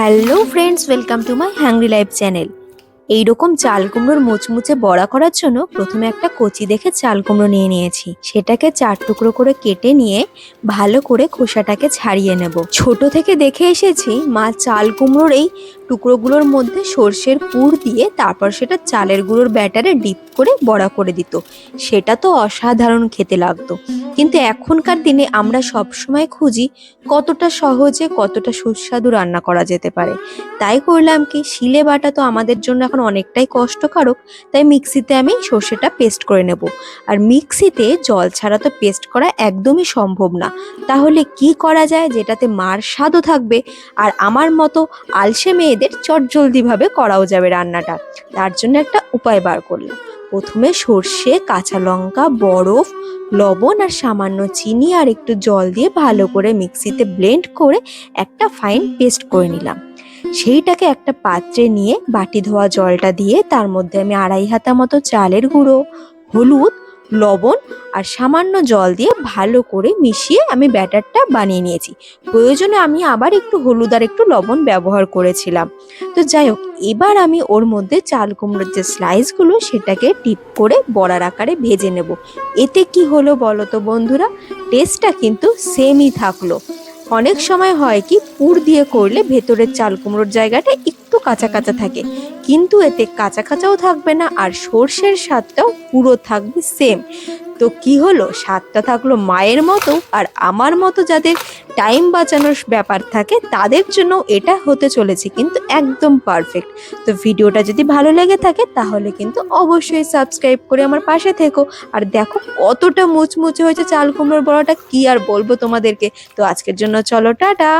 Hello friends welcome to my hungry life channel এইরকম চাল কুমড়োর মুচমুচে বড়া করার জন্য প্রথমে একটা কচি দেখে চাল কুমড়ো নিয়ে নিয়েছি। সেটাকে চার টুকরো করে কেটে নিয়ে ভালো করে খোসাটাকে ছাড়িয়ে নেব। ছোট থেকে দেখে এসেছি মা চাল কুমড়োর এই টুকরোগুলোর মধ্যে সর্ষের পুর দিয়ে তারপর সেটা চালের গুঁড়োর ব্যাটারে ডিপ করে বড়া করে দিত। সেটা তো অসাধারণ খেতে লাগতো। কিন্তু এখনকার দিনে আমরা সবসময় খুঁজি কতটা সহজে, কতটা সুস্বাদু রান্না করা যেতে পারে। তাই করলাম কি, শিলে বাটা তো আমাদের জন্য এখন অনেকটাই কষ্টকারক, তাই মিক্সিতে আমি সর্ষেটা পেস্ট করে নেব। আর মিক্সিতে জল ছাড়া তো পেস্ট করা একদমই সম্ভব না। তাহলে কি করা যায় যেটাতে মার স্বাদও থাকবে আর আমার মতো আলসে মেয়েদের চটজলদিভাবে করাও যাবে রান্নাটা? তার জন্য একটা উপায় বার করলাম। প্রথমে সর্ষে, কাঁচা লঙ্কা, বরফ, লবণ আর সামান্য চিনি আর একটু জল দিয়ে ভালো করে মিক্সিতে ব্লেন্ড করে একটা ফাইন পেস্ট করে নিলাম। সেইটাকে একটা পাত্রে নিয়ে বাটি ধোয়া জলটা দিয়ে তার মধ্যে আমি আড়াই হাতা মতো চালের গুঁড়ো, হলুদ লবণ আর সামান্য জল দিয়ে ভালো করে মিশিয়ে আমি ব্যাটারটা বানিয়ে নিয়েছি। প্রয়োজনে আমি আবার একটু হলুদ আর একটু লবণ ব্যবহার করেছিলাম। তো যাই হোক, এবার আমি ওর মধ্যে চাল কুমড়োর যে স্লাইসগুলো সেটাকে টিপ করে বড়ার আকারে ভেজে নেব। এতে কি হলো বলো তো বন্ধুরা টেস্টটা কিন্তু সেমই থাকল। অনেক সময় হয় কি পুর দিয়ে করলে ভেতরের চাল কুমড়োর জায়গাটা কাঁচা কাঁচা থাকে। কিন্তু এতে কাঁচা কাঁচাও থাকবে না আর সর্ষের স্বাদটাও পুরো থাকবে সেম তো কি হলো? স্বাদটা থাকল মায়ের মতো আর আমার মতো যাদের টাইম বাঁচানোর ব্যাপার থাকে তাদের জন্য এটা হতে চলেছে কিন্তু একদম পারফেক্ট তো ভিডিওটা যদি ভালো লেগে থাকে তাহলে কিন্তু অবশ্যই সাবস্ক্রাইব করে আমার পাশে থেকো। আর দেখো কতটা মুচমুচে হয়েছে চাল কুমড়োর বড়াটা, কি আর বলব তোমাদেরকে। তো আজকের জন্য চলো, টাটা!